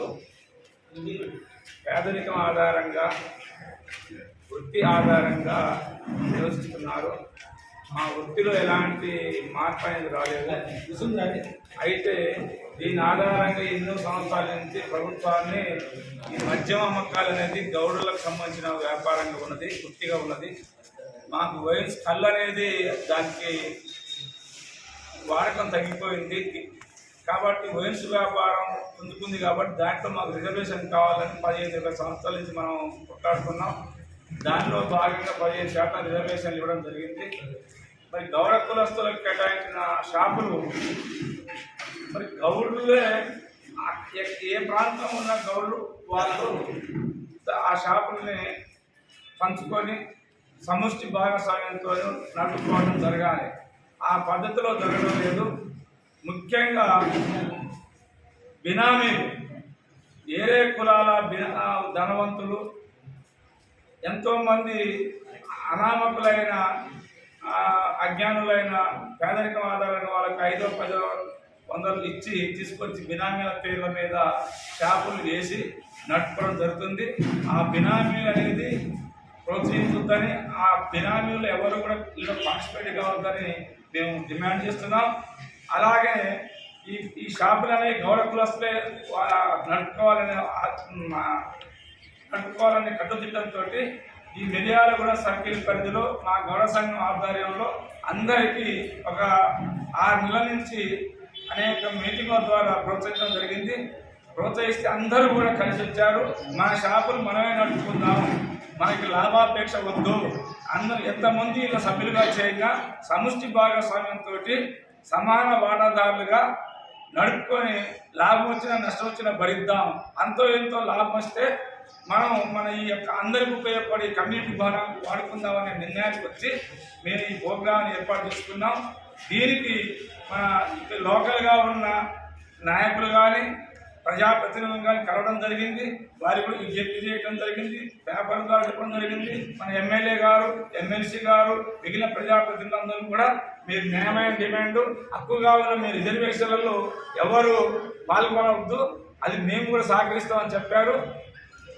వాళ్ళు పేదరికం ఆధారంగా వృత్తి ఆధారంగా నివసిస్తున్నారు ఆ వృత్తిలో ఎలాంటి మార్పు అనేది రాలేదు. అయితే దీని ఆధారంగా ఎన్నో సంవత్సరాల నుంచి ప్రభుత్వాన్ని ఈ మద్యం అమ్మకాలు అనేది గౌడులకు సంబంధించిన వ్యాపారంగా ఉన్నది వృత్తిగా ఉన్నది. మాకు వైన్స్ కళ్ళు అనేది దానికి వాడకం తగ్గిపోయింది. కాబట్టి వయస్సు వ్యాపారం పొందుకుంది కాబట్టి దాంట్లో మాకు రిజర్వేషన్ కావాలని పదిహేను ఇరవై సంవత్సరాల నుంచి మనం కొట్లాడుకున్నాం. దానిలో భాగంగా పదిహేను శాతం రిజర్వేషన్లు ఇవ్వడం జరిగింది. మరి గౌరవ కులస్తులకు కేటాయించిన షాపులు మరి గౌడులే ఏ- ప్రాంతం ఉన్న గౌడులు వాళ్ళు ఆ షాపుల్ని పంచుకొని సముష్టి భాగస్వామ్యంతో నడుపుకోవడం జరగాలి. ఆ పద్ధతిలో జరగడం లేదు. ముఖ్యంగా బినామీలు వేరే కులాల బినా ధనవంతులు ఎంతోమంది అనామకులైన అజ్ఞానులైన పేదరికం ఆధారమైన వాళ్ళకి ఐదో పదో వందలు ఇచ్చి తీసుకొచ్చి బినామీల పేర్ల మీద షాపులు వేసి నడపడం జరుగుతుంది. ఆ బినామీలు అనేది ప్రోత్సహించొద్దని ఆ బినామీలు ఎవరు కూడా ఇలా పార్టిసిపేట్ కావద్దని మేము డిమాండ్ చేస్తున్నాం. అలాగే ఈ ఈ షాపులు అనేవి గౌడ కులస్తులే నడుపుకోవాలనే నడుపుకోవాలనే మా కట్టుదిట్టంతో ఈ మిర్యాలగూడ సర్కిల్ పరిధిలో మా గౌడ సంఘం ఆధ్వర్యంలో అందరికీ ఒక ఆరు నెలల నుంచి అనేక మీటింగ్ల ద్వారా ప్రోత్సహించడం జరిగింది. ప్రోత్సహిస్తే అందరూ కూడా కలిసి వచ్చారు. మన షాపులు మనమే నడుపుకుందాం మనకి లాభాపేక్ష వద్దు. అందరూ ఎంతమంది ఇలా సభ్యులుగా చేయగా సముష్టి భాగస్వామ్యంతో సమాన వాటాదారులుగా నడుపుకొని లాభం వచ్చినా నష్టం వచ్చినా భరిద్దాం. అంతో ఎంతో లాభం వస్తే మనం మన ఈ యొక్క అందరికి ఉపయోగపడే కమ్యూనిటీ భవనం వాడుకుందామనే నిర్ణయానికి వచ్చి మేము ఈ ప్రోగ్రామ్ని ఏర్పాటు చేసుకున్నాం. దీనికి మన లోకల్గా ఉన్న నాయకులు కానీ ప్రజాప్రతినిధులను కానీ కలవడం జరిగింది. వారి కూడా విజ్ఞప్తి చేయడం జరిగింది. పేపర్ ద్వారా చెప్పడం జరిగింది. మన ఎమ్మెల్యే గారు ఎమ్మెల్సీ గారు మిగిలిన ప్రజాప్రతినిధులందరూ కూడా మీరు న్యాయమైన డిమాండ్ హక్కుగా ఉన్న మీ రిజర్వేషన్లలో ఎవరు పాల్గొనవద్దు. అది మేము కూడా సహకరిస్తామని చెప్పారు.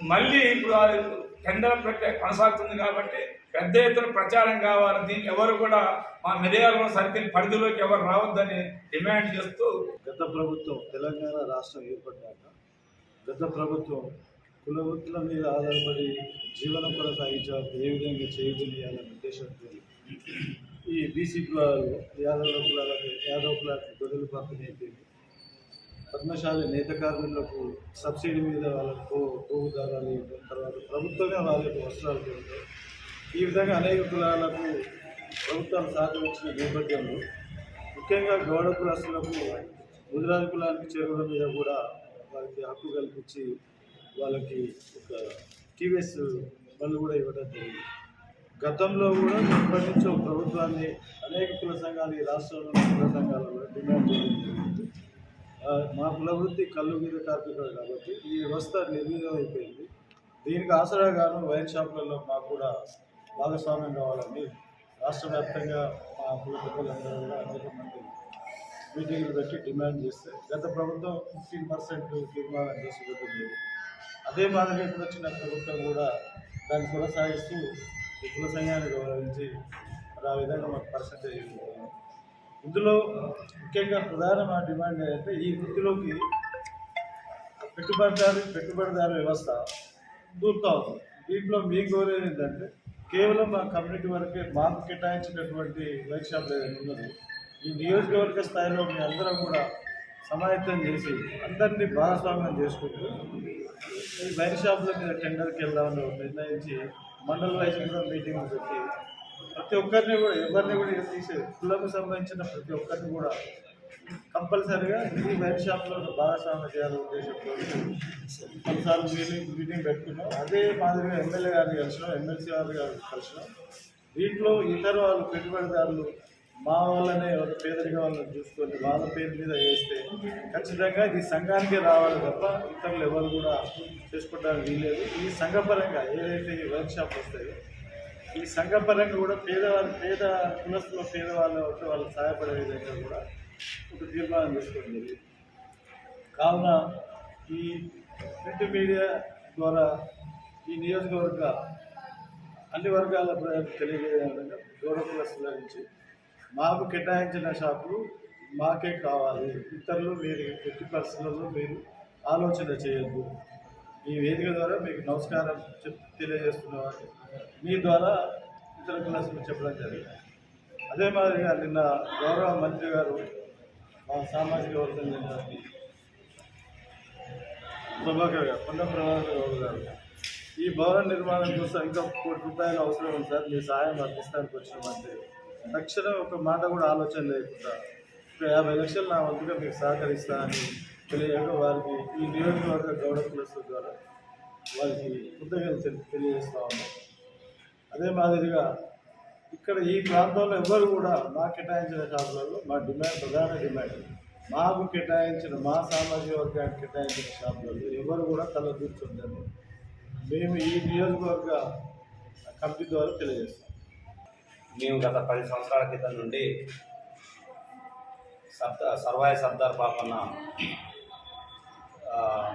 మళ్ళీ ఇప్పుడు అది టెండర్ ప్రక్రియ కొనసాగుతుంది కాబట్టి పెద్ద ఎత్తున ప్రచారం కావాలి. దీన్ని ఎవరు కూడా మా మిర్యాల సర్కిల్ పరిధిలోకి ఎవరు రావద్దని డిమాండ్ చేస్తూ గత ప్రభుత్వం తెలంగాణ రాష్ట్రం ఏర్పడ్డాక గత ప్రభుత్వం కుల వృత్తుల మీద ఆధారపడి జీవనం కొనసాగించాలి ఏ విధంగా చేయగలియాలనే ఉద్దేశంతో ఈ బీసీ కులాలు యాదవ కులాలకు యాదవ కులాలకు గొడవలు పంపిణీ అయిపోయింది. పద్మశాలి నేత కార్మికులకు సబ్సిడీ మీద వాళ్ళకు పో పోగు దారాలు ఇవ్వడం తర్వాత ప్రభుత్వమే వాళ్ళకు వస్త్రాలు పెరుగుతాయి ఈ విధంగా అనేక కులాలకు ప్రభుత్వాలు సహకరించిన నేపథ్యంలో ముఖ్యంగా గౌడ కులస్తులకు ముదిరాజు కులానికి చేరువల మీద కూడా వారికి హక్కు కల్పించి వాళ్ళకి ఒక టీవీఎస్ పనులు కూడా ఇవ్వడం జరిగింది. గతంలో కూడా ఎప్పటి నుంచో ప్రభుత్వాన్ని అనేక కుల సంఘాలు ఈ రాష్ట్రంలో కుల సంఘాలు కూడా డిమాండ్ చేయడం జరిగింది. మా కుల వృత్తి కళ్ళు మీద కార్మికులు కాబట్టి ఈ వ్యవస్థ నిర్వీర్యం అయిపోయింది. దీనికి ఆసరాగాను వైన్ షాపులలో మాకు కూడా భాగస్వామ్యం కావాలని రాష్ట్ర వ్యాప్తంగా మా కుల కూడా అనేక మంది మీటింగ్లు పెట్టి డిమాండ్ చేస్తే గత ప్రభుత్వం ఫిఫ్టీన్ పర్సెంట్ తీర్మానం చేసి అదే మాదిరిగా ఇప్పుడు వచ్చిన ప్రభుత్వం కూడా దాన్ని కొనసాగిస్తూ ఈ కుల సంఘాన్ని గౌరవించి ఆ విధంగా మాకు పర్సెంటేజ్ ఇందులో ముఖ్యంగా ప్రధాన మా డిమాండ్ ఏంటంటే ఈ వృత్తిలోకి పెట్టుబడిదారు పెట్టుబడిదారు వ్యవస్థ దూరుతా ఉంది దీంట్లో మీ కోరేది ఏంటంటే కేవలం మా కమ్యూనిటీ వరకే మాకు కేటాయించినటువంటి బైక్ షాప్ ఉన్నది ఈ నియోజకవర్గ స్థాయిలో మీ అందరం కూడా సమాయత్తం చేసి అందరినీ భాగస్వామ్యం చేసుకుంటూ ఈ వైన్ షాపుల మీద టెండర్కి వెళ్దామని నిర్ణయించి మండల వైజ్ కూడా మీటింగ్ పెట్టి ప్రతి ఒక్కరిని కూడా ఎవరిని కూడా ఇక తీసే కులకు సంబంధించిన ప్రతి ఒక్కరిని కూడా కంపల్సరిగా ఈ వైన్ షాప్లో భాగస్వామ్యం చేయాలనే ఉద్దేశంతో కొన్నిసార్లు మీటింగ్ మీటింగ్ పెట్టుకున్నాం. అదే మాదిరిగా ఎమ్మెల్యే గారిని కలిసినాం ఎమ్మెల్సీ వారి గారు కలిసినాం. దీంట్లో ఇతర వాళ్ళు పెట్టుబడిదారులు మా వాళ్ళనే ఒక పేదరిక వాళ్ళని చూసుకొని వాళ్ళ పేరు మీద వేస్తే ఖచ్చితంగా ఈ సంఘానికే రావాలి తప్ప ఇతరులు ఎవరు కూడా చేసుకోవడానికి వీలేదు ఈ సంఘపరంగా ఏదైతే ఈ వర్క్ షాప్ వస్తాయో ఈ సంఘపరంగా కూడా పేదవాళ్ళు పేద కులస్తుల పేదవాళ్ళు వాళ్ళకి సహాయపడే విధంగా కూడా ఒక తీర్మానం తీసుకోండి కావున ఈ ప్రింట్ మీడియా ద్వారా ఈ నియోజకవర్గ అన్ని వర్గాల ప్రజలకు తెలియజేయడం విధంగా గౌడ నుంచి మాకు కేటాయించిన షాపులు మాకే కావాలి. ఇతరులు మీరు ఎట్టి పరిస్థితుల్లో మీరు ఆలోచన చేయొద్దు. ఈ వేదిక ద్వారా మీకు నమస్కారం చెప్ తెలియజేస్తున్నామని మీ ద్వారా ఇతర క్లాసులు చెప్పడం జరిగింది. అదే మాదిరిగా నిన్న గౌరవ మంత్రి గారు సామాజిక వర్గం చెందిన ప్రభాకర్ గారు కొండ ప్రభాకర్ గౌడ్ గారు ఈ భవన నిర్మాణం కోసం ఇంకా కోటి రూపాయలు అవసరం ఉంది సార్ మీ సహాయం అందిస్తానికి వచ్చినామంటే తక్షణం ఒక మాట కూడా ఆలోచన లేకుండా ఒక యాభై లక్షలు నా వంతుగా మీకు సహకరిస్తా అని తెలియక వారికి ఈ నియోజకవర్గ గౌడ కులస్తుల ద్వారా వారికి కృతజ్ఞతలు తెలియజేస్తా ఉన్నాం. అదే మాదిరిగా ఇక్కడ ఈ ప్రాంతంలో ఎవరు కూడా మా కేటాయించిన షాపులలో మా డిమాండ్ ప్రధాన డిమాండ్. మాకు కేటాయించిన మా సామాజిక వర్గానికి కేటాయించిన షాపులలో ఎవరు కూడా తల కూర్చుంటారు మేము ఈ నియోజకవర్గ కమిటీ ద్వారా తెలియజేస్తాం. మేము గత పది సంవత్సరాల క్రితం నుండి సర్ద సర్వాయ సర్దార్ పాపన్న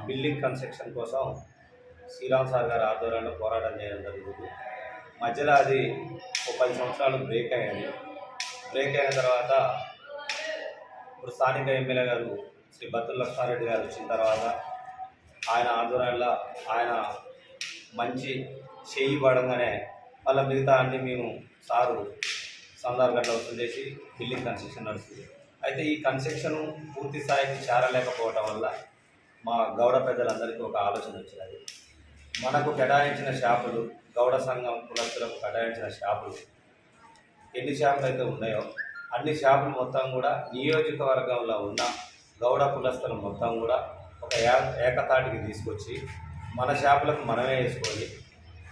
బిల్డింగ్ కన్స్ట్రక్షన్ కోసం శ్రీరామ్ సార్ గారి ఆధ్వర్యంలో పోరాటం చేయడం జరుగుతుంది. మధ్యలో అది ఒక పది సంవత్సరాలు బ్రేక్ అయ్యింది బ్రేక్ అయిన తర్వాత ఇప్పుడు స్థానిక ఎమ్మెల్యే గారు శ్రీ బత్తుల లక్ష్మారెడ్డి గారు వచ్చిన తర్వాత ఆయన ఆధ్వర్యంలో ఆయన మంచి చేయి పడంగానే వాళ్ళ మిగతా అన్ని మేము సారు సందర్భంగా వసూలు చేసి బిల్డింగ్ కన్స్ట్రక్షన్ నడుస్తుంది. అయితే ఈ కన్స్ట్రక్షన్ పూర్తి స్థాయికి చేరలేకపోవటం వల్ల మా గౌడ పెద్దలందరికీ ఒక ఆలోచన వచ్చినది మనకు కేటాయించిన షాపులు గౌడ సంఘం కులస్తులకు కేటాయించిన షాపులు. ఎన్ని షాపులు అయితే ఉన్నాయో అన్ని షాపులు మొత్తం కూడా నియోజకవర్గంలో ఉన్న గౌడ కులస్తులు మొత్తం కూడా ఒక ఏ- ఏకతాటికి తీసుకొచ్చి మన షాపులకు మనమే వేసుకొని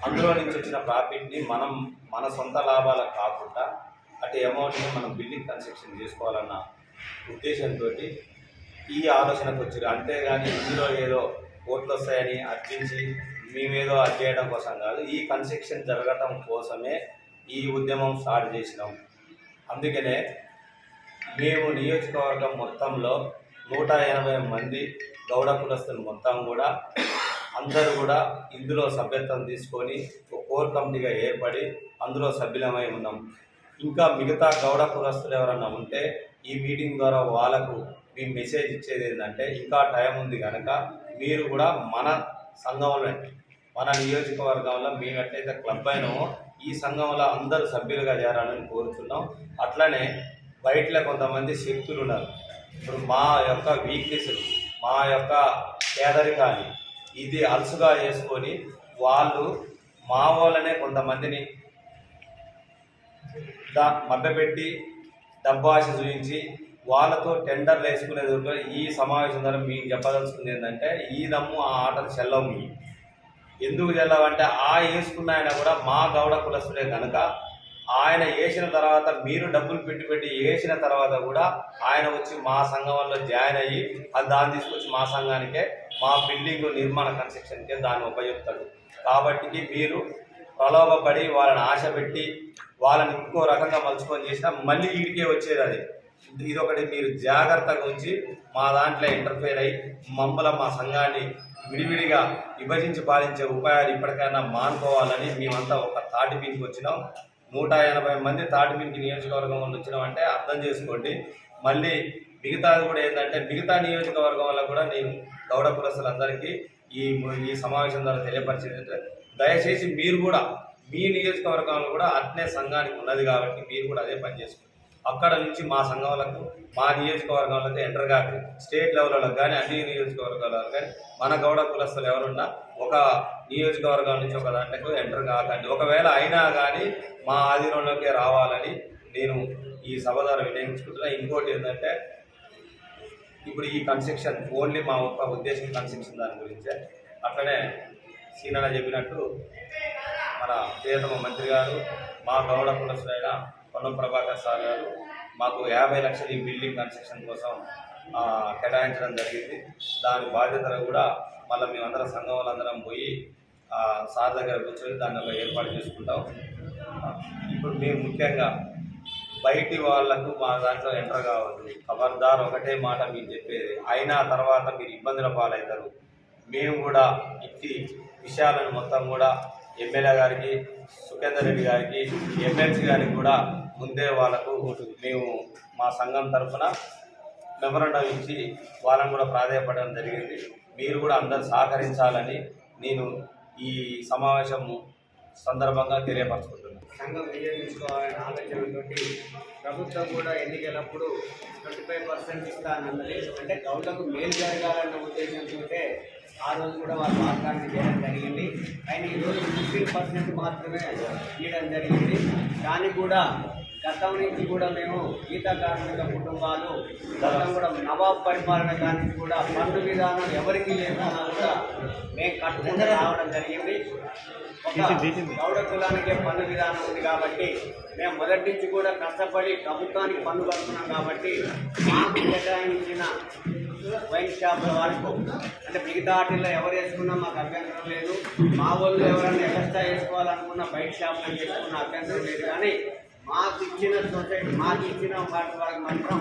అందులో నుంచి వచ్చిన ప్రాఫిట్ని మనం మన సొంత లాభాలకు కాకుండా అటు అమౌంట్ని మనం బిల్డింగ్ కన్స్ట్రక్షన్ చేసుకోవాలన్న ఉద్దేశంతో ఈ ఆలోచనకు వచ్చారు. అంతేగాని ఇందులో ఏదో ఓట్లు వస్తాయని అర్పించి మేమేదో అది చేయడం కోసం కాదు ఈ కన్స్ట్రక్షన్ జరగటం కోసమే ఈ ఉద్యమం స్టార్ట్ చేసినాం. అందుకనే మేము నియోజకవర్గం మొత్తంలో నూట ఎనభై మంది గౌడ కులస్తులు మొత్తం కూడా అందరూ కూడా ఇందులో సభ్యత్వం తీసుకొని ఒక కోర్ కమిటీగా ఏర్పడి అందులో సభ్యులమై ఉన్నాం. ఇంకా మిగతా గౌడ కులస్తులు ఎవరన్నా ఉంటే ఈ మీటింగ్ ద్వారా వాళ్ళకు మేము మెసేజ్ ఇచ్చేది ఏంటంటే ఇంకా టైం ఉంది కనుక మీరు కూడా మన సంఘంలో మన నియోజకవర్గంలో మేము ఎట్లయితే క్లబ్ అయినామో ఈ సంఘంలో అందరూ సభ్యులుగా చేరాలని కోరుతున్నాం అట్లనే బయటలో కొంతమంది శక్తులు ఉన్నారు. ఇప్పుడు మా యొక్క వీక్నెస్ మా యొక్క పేదరికాన్ని ఇది అలసుగా చేసుకొని వాళ్ళు మా వాళ్ళనే కొంతమందిని దా మభ్యపెట్టి డబ్బాశ చూపించి వాళ్ళతో టెండర్లు వేసుకునేది ఈ సమావేశం ద్వారా మీకు చెప్పదలుచుకుంది ఏంటంటే ఈ దమ్ము ఆ ఆటలు చెల్లవు ఎందుకు చల్లవంటే ఆ వేసుకున్న ఆయన కూడా మా గౌడ కులస్తుడే కనుక ఆయన వేసిన తర్వాత మీరు డబ్బులు పెట్టి పెట్టి వేసిన తర్వాత కూడా ఆయన వచ్చి మా సంఘంలో జాయిన్ అయ్యి అది దాన్ని తీసుకొచ్చి మా సంఘానికే మా బిల్డింగ్ నిర్మాణ కన్స్ట్రక్షన్కే దాన్ని ఉపయోగిస్తాడు. కాబట్టి మీరు ప్రలోభపడి వాళ్ళని ఆశ పెట్టి వాళ్ళని ఇంకో రకంగా మలుచుకొని చేసినా మళ్ళీ వీడికే వచ్చేది అది. ఇదొకటి మీరు జాగ్రత్తగా ఉంచి మా దాంట్లో ఇంటర్ఫేర్ అయ్యి మమ్మల మా సంఘాన్ని విడివిడిగా విభజించి పాలించే ఉపాయాలు ఇప్పటికైనా మానుకోవాలని మేమంతా ఒక తాటి పీనికి వచ్చినాం. నూట ఎనభై మంది తాటి పీనికి నియోజకవర్గం వాళ్ళు వచ్చినామంటే అర్థం చేసుకోండి. మళ్ళీ మిగతాది కూడా ఏంటంటే మిగతా నియోజకవర్గం వల్ల కూడా నేను గౌడ కులస్తులందరికీ ఈ ఈ సమావేశం ద్వారా తెలియపరిచేది దయచేసి మీరు కూడా మీ నియోజకవర్గంలో కూడా అట్నే సంఘానికి ఉన్నది కాబట్టి మీరు కూడా అదే పని చేసుకోండి. అక్కడ నుంచి మా సంఘాలకు మా నియోజకవర్గంలో ఎంటర్ కాదు స్టేట్ లెవెల్లో కానీ అన్ని నియోజకవర్గాల్లో కానీ మన గౌడ కులస్తులు ఎవరున్నా ఒక నియోజకవర్గం నుంచి ఒక దాంట్లో ఎంటర్ కాకండి. ఒకవేళ అయినా కానీ మా ఆధీనంలోకి రావాలని నేను ఈ సభ ద్వారా వినియోగించుకుంటున్నా. ఇంకోటి ఏంటంటే ఇప్పుడు ఈ కన్స్ట్రక్షన్ ఓన్లీ మా ఒక్క ఉద్దేశం కన్స్ట్రక్షన్ దాని గురించే. అట్లనే సీనన్న చెప్పినట్టు మన ప్రియతమ మంత్రి గారు మా గౌడ కులస్తులైన పొన్నం ప్రభాకర్ సార్ గారు మాకు యాభై లక్షలు ఈ బిల్డింగ్ కన్స్ట్రక్షన్ కోసం కేటాయించడం జరిగింది. దాని బాధ్యతలు కూడా మళ్ళీ మేమందరం సంఘం వాళ్ళందరం పోయి సార్ దగ్గర కూర్చొని దాన్ని ఏర్పాటు చేసుకుంటాం. ఇప్పుడు మేము ముఖ్యంగా బయటి వాళ్ళకు మా దాంట్లో ఎంటర్ కావద్దు. ఖబర్దార్ ఒకటే మాట మీరు చెప్పేది. అయినా తర్వాత మీరు ఇబ్బందుల పాలవుతారు. మేము కూడా ఇట్టి విషయాలను మొత్తం కూడా ఎమ్మెల్యే గారికి సుఖేందర్ రెడ్డి గారికి ఎమ్మెల్సీ గారికి కూడా ముందే వాళ్ళకు మేము మా సంఘం తరఫున మెమరండం ఇచ్చి వాళ్ళని కూడా ప్రాధాయపడడం జరిగింది. మీరు కూడా అందరు సహకరించాలని నేను ఈ సమావేశం సందర్భంగా తెలియపరచుకుంటున్నాను. సంఘం వినియోగించుకోవాలనే ఆలోచనతోటి ప్రభుత్వం కూడా ఎన్నికలప్పుడు ట్వంటీ ఫైవ్ పర్సెంట్ ఇస్తానన్నది అంటే గౌడకు మేలు జరగాలన్న ఉద్దేశంతో ఆ రోజు కూడా వాళ్ళు వాగ్దానం చేయడం జరిగింది. ఆయన ఈరోజు ఫిఫ్టీన్ పర్సెంట్ మాత్రమే ఇవ్వడం జరిగింది. దానికి కూడా గతం నుంచి కూడా మేము గీత కార్మిక కుటుంబాలు గతం కూడా నవాబ్ పరిపాలన కాడి నుంచి కూడా పన్ను విధానం ఎవరికి లేకున్నా కూడా మేము కట్టుకుంటూ రావడం జరిగింది. ఒక గౌడ కులానికే పన్ను విధానం ఉంది కాబట్టి మేము మొదటి నుంచి కూడా కష్టపడి ప్రభుత్వానికి పన్ను కడుతున్నాం కాబట్టి మాకు కేటాయించిన వైన్ షాపుల వరకు అంటే మిగతా వాటిల్లో ఎవరు వేసుకున్నా మాకు అభ్యంతరం లేదు. మా వాళ్ళు ఎవరైనా ఎక్స్ట్రా వేసుకోవాలనుకున్నా బయట షాపులు చేసుకున్న అభ్యంతరం లేదు. కానీ మాకు ఇచ్చిన సొసైటీ మాకు ఇచ్చిన వాటి వరకు మాత్రం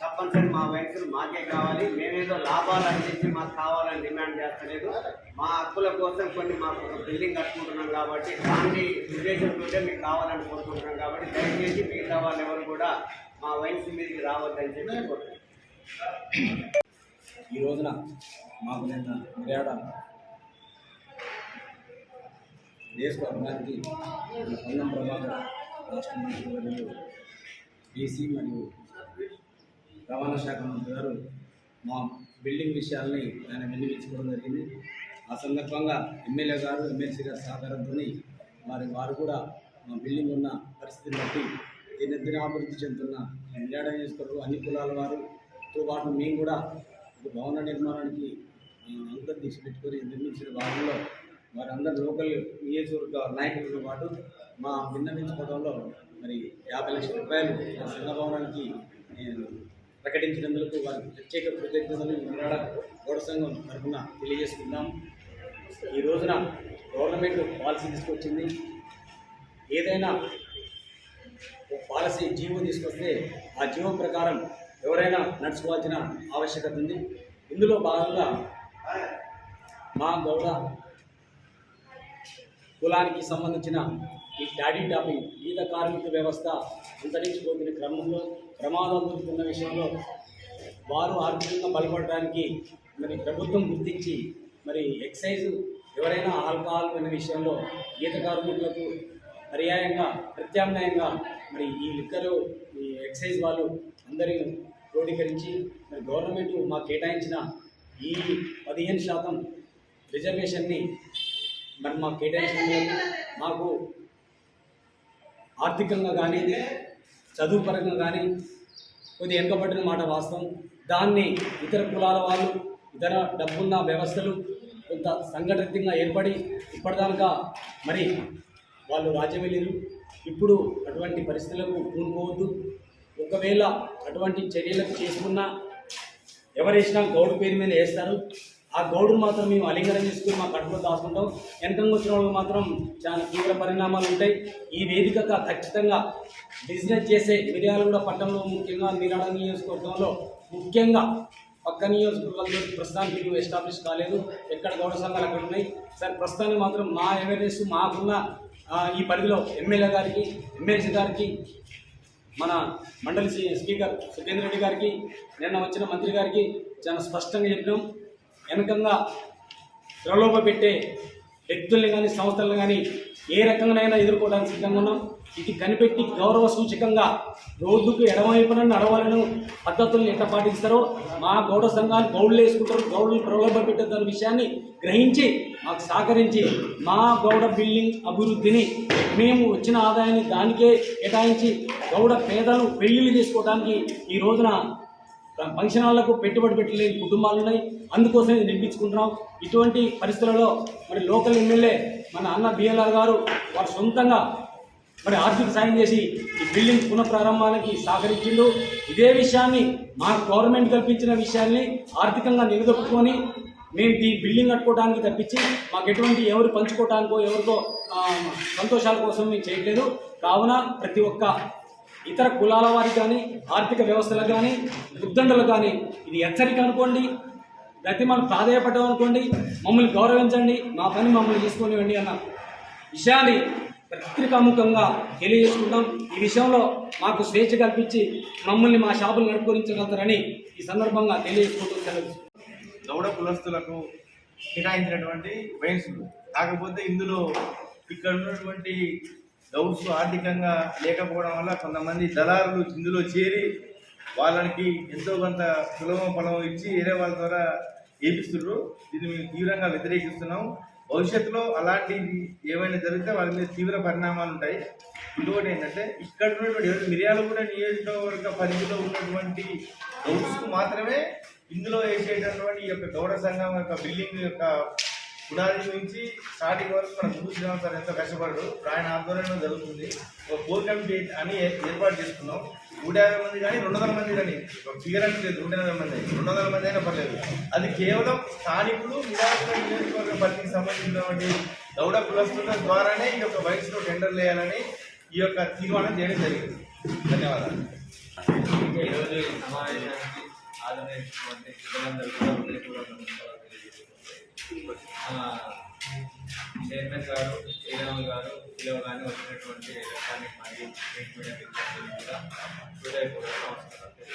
తప్పనిసరి మా వయసులు మాకే కావాలి. మేమేదో లాభాలు అందించి మాకు కావాలని డిమాండ్ చేస్తలేదు. మా హక్కుల కోసం కొన్ని మాకు ఒక బిల్డింగ్ కట్టుకుంటున్నాం కాబట్టి దాన్ని ఉద్దేశంతో మీకు కావాలని కోరుకుంటున్నాం కాబట్టి దయచేసి మిగతా వాళ్ళు ఎవరు కూడా మా వయసు మీదకి రావద్దని చెప్పి కోరుకుంటున్నాం ఈ రోజున మాకు నిన్న మర్యాద నియోజకవర్గానికి మన పొన్నం ప్రభాకర్ రాష్ట్ర బీసీ మరియు రవాణా శాఖ మంత్రి గారు మా బిల్డింగ్ విషయాల్ని ఆయన వినిపించుకోవడం జరిగింది. ఆ సందర్భంగా ఎమ్మెల్యే గారు ఎమ్మెల్సీ గారి సహకారంతో వారి వారు కూడా మా బిల్డింగ్ ఉన్న పరిస్థితిని బట్టి దినదిన అభివృద్ధి చెందుతున్న మిర్యాడ నియోజకవర్గం అన్ని కులాల వారితో పాటు మేము కూడా ఒక భవన నిర్మాణానికి ఆ, అంతర్దీక్ష పెట్టుకొని నిర్మించిన భాగంలో వారందరూ లోకల్ నియోజకవర్గ నాయకులతో పాటు మా విన్నవించుకోవడంలో మరి యాభై లక్షల రూపాయలు మా నేను ప్రకటించినందుకు వారికి ప్రత్యేక కృతజ్ఞతలు విరాడ గౌడ సంఘం తరఫున తెలియజేసుకుందాం. ఈ రోజున గవర్నమెంట్ పాలసీ తీసుకొచ్చింది. ఏదైనా ఒక పాలసీ జీవో తీసుకొస్తే ఆ జీవో ప్రకారం ఎవరైనా నడుచుకోవాల్సిన ఆవశ్యకత ఉంది. ఇందులో భాగంగా మా గౌడ కులానికి సంబంధించిన ఈ డాడీ టాపింగ్ గీత కార్మిక వ్యవస్థ అంతరించిపోతున్న క్రమంలో ప్రమాదం జరుగుతున్న విషయంలో వారు ఆర్థికంగా బలపడడానికి మరి ప్రభుత్వం గుర్తించి మరి ఎక్సైజ్ ఎవరైనా ఆల్కహాల్ అనే విషయంలో గీత కార్మికులకు పర్యాయంగా ప్రత్యామ్నాయంగా మరి ఈ లిక్కరు ఈ ఎక్సైజ్ వాళ్ళు అందరినీ క్రోడీకరించి మరి గవర్నమెంట్ మాకు కేటాయించిన ఈ పదిహేను శాతం రిజర్వేషన్ని మరి మాకు కేటాయించిన మాకు ఆర్థికంగా కానీ చదువు పరంగా కానీ కొద్ది వెనుకబడిన మాట వాస్తవం. దాన్ని ఇతర కులాల వాళ్ళు ఇతర డబ్బున్న వ్యవస్థలు కొంత సంఘటితంగా ఏర్పడి ఇప్పటిదాకా మరి వాళ్ళు రాజ్యం వెళ్ళారు ఇప్పుడు అటువంటి పరిస్థితులకు పూనుకోవద్దు. ఒకవేళ అటువంటి చర్యలకు చేసుకున్నా ఎవరేసినా గౌడ్ పేరు మీద వేస్తారు. ఆ గౌడును మాత్రం మేము అలింగనం చేసుకుని మా కడుపులో దాచుకుంటాం. వెనకంగా వచ్చిన వాళ్ళకి మాత్రం చాలా తీవ్ర పరిణామాలు ఉంటాయి. ఈ వేదికగా ఖచ్చితంగా బిజినెస్ చేసే మిర్యాలగూడ పట్టణంలో ముఖ్యంగా మిరాడ నియోజకవర్గంలో ముఖ్యంగా పక్క నియోజకవర్గాల్లో ప్రస్తుతానికి ఇవి ఎస్టాబ్లిష్ కాలేదు. ఎక్కడ గౌడ సంఘాలు అక్కడ ఉన్నాయి. సార్ ప్రస్తుతానికి మాత్రం మా అవేర్నెస్ మాకున్న ఈ పరిధిలో ఎమ్మెల్యే గారికి ఎమ్మెల్సీ గారికి మన మండలి సి- స్పీకర్ సుఖేంద్ర రెడ్డి గారికి నిన్న వచ్చిన మంత్రి గారికి చాలా స్పష్టంగా చెప్పినాం. వెనకంగా ప్రలోభ పెట్టే వ్యక్తుల్ని కానీ సంస్థలను కానీ ఏ రకంగానైనా ఎదుర్కోవడానికి సిద్ధంగా ఉన్నాం. ఇది కనిపెట్టి గౌరవ సూచకంగా రోడ్డుకు ఎడమవైపున నడవాలను పద్ధతులను ఎట్లా పాటిస్తారో మా గౌడ సంఘాలు గౌడులు వేసుకుంటారు. గౌడులు ప్రలోభ పెట్టద్దన్న విషయాన్ని గ్రహించి మాకు సహకరించి మా గౌడ బిల్డింగ్ అభివృద్ధిని మేము వచ్చిన ఆదాయాన్ని దానికే కేటాయించి గౌడ పేదలు పెళ్ళిళ్ళు చేసుకోవడానికి ఈ రోజున ఫంక్షన్ హాళ్ళకు పెట్టుబడి పెట్టలేని కుటుంబాలు ఉన్నాయి. అందుకోసం ఇది నిర్మించుకుంటున్నాం. ఇటువంటి పరిస్థితులలో మరి లోకల్ ఎమ్మెల్యే మన అన్న బిఎల్ఆర్ గారు వారు సొంతంగా మరి ఆర్థిక సాయం చేసి ఈ బిల్డింగ్ పునఃప్రారంభానికి సహకరించిండు. ఇదే విషయాన్ని మా గవర్నమెంట్ కల్పించిన విషయాన్ని ఆర్థికంగా నిలదొక్కుని మేము ఈ బిల్డింగ్ కట్టుకోవడానికి తప్పించి మాకు ఎటువంటి ఎవరు పంచుకోవడానికో ఎవరితో సంతోషాల కోసం మేము చేయట్లేదు. కావున ప్రతి ఒక్క ఇతర కులాల వారికి కానీ ఆర్థిక వ్యవస్థలకు కానీ ఉద్దండలకు కానీ ఇది హెచ్చరిక అనుకోండి. ప్రతి మనం ప్రాధాయపడ్డాం అనుకోండి మమ్మల్ని గౌరవించండి మా పని మమ్మల్ని తీసుకొనివ్వండి అన్న విషయాన్ని పత్రికాముఖంగా తెలియజేసుకుంటాం. ఈ విషయంలో మాకు స్వేచ్ఛ కల్పించి మమ్మల్ని మా షాపులు నడుపుకొనించగలుగుతారని ఈ సందర్భంగా తెలియజేసుకుంటూ సెలవు గౌడ కులస్తులకు కేటాయించినటువంటి వయసులు కాకపోతే ఇందులో ఇక్కడ ఉన్నటువంటి గౌడ్స్ ఆర్థికంగా లేకపోవడం వల్ల కొంతమంది దళారులు ఇందులో చేరి వాళ్ళకి ఎంతో కొంత సులభం పొలం ఇచ్చి వేరే వాళ్ళ ద్వారా ఏపిస్తున్నారు దీన్ని మేము తీవ్రంగా వ్యతిరేకిస్తున్నాం. భవిష్యత్తులో అలాంటివి ఏమైనా జరిగితే వాళ్ళ మీద తీవ్ర పరిణామాలు ఉంటాయి. ఇంకొకటి ఏంటంటే ఇక్కడ ఉన్నటువంటి ఎవరు మిర్యాలగూడ నియోజకవర్గ పరిధిలో ఉన్నటువంటి గౌడ్స్కు మాత్రమే ఇందులో వేసేటటువంటి ఈ యొక్క గౌడ సంఘం యొక్క బిల్డింగ్ యొక్క పునాది నుంచి స్టార్టింగ్ వరకు మన ముందు శ్రీరామ్ సార్ ఎంతో కష్టపడరు ఆయన ఆధ్వర్యంలో జరుగుతుంది. ఒక కోర్ కమిటీ అని ఏర్పాటు చేసుకున్నాం. నూట యాభై మంది కానీ రెండు వందల మంది కానీ. ఒక ఫిగర్ అంటే లేదు నూట యాభై మంది రెండు వందల మంది అయినా పర్లేదు. అది కేవలం స్థానికులు నిరాకరణ నియోజకవర్గ పరిధికి సంబంధించినటువంటి గౌడ కులస్తుల ద్వారానే ఈ యొక్క వయసులో టెండర్ వేయాలని ఈ యొక్క తీర్మానం చేయడం జరిగింది. ధన్యవాదాలు. ఈరోజు సమావేశానికి హాజరైనటువంటి ప్రజలందరూ కూడా చైర్మన్ గారు శ్రీరాములు గారు పిలవగానే వచ్చినటువంటి ఎలక్ట్రానిక్ మరియు ప్రింట్ మీడియా విద్యార్థులు కూడా హృదయపూర్వక నమస్కారం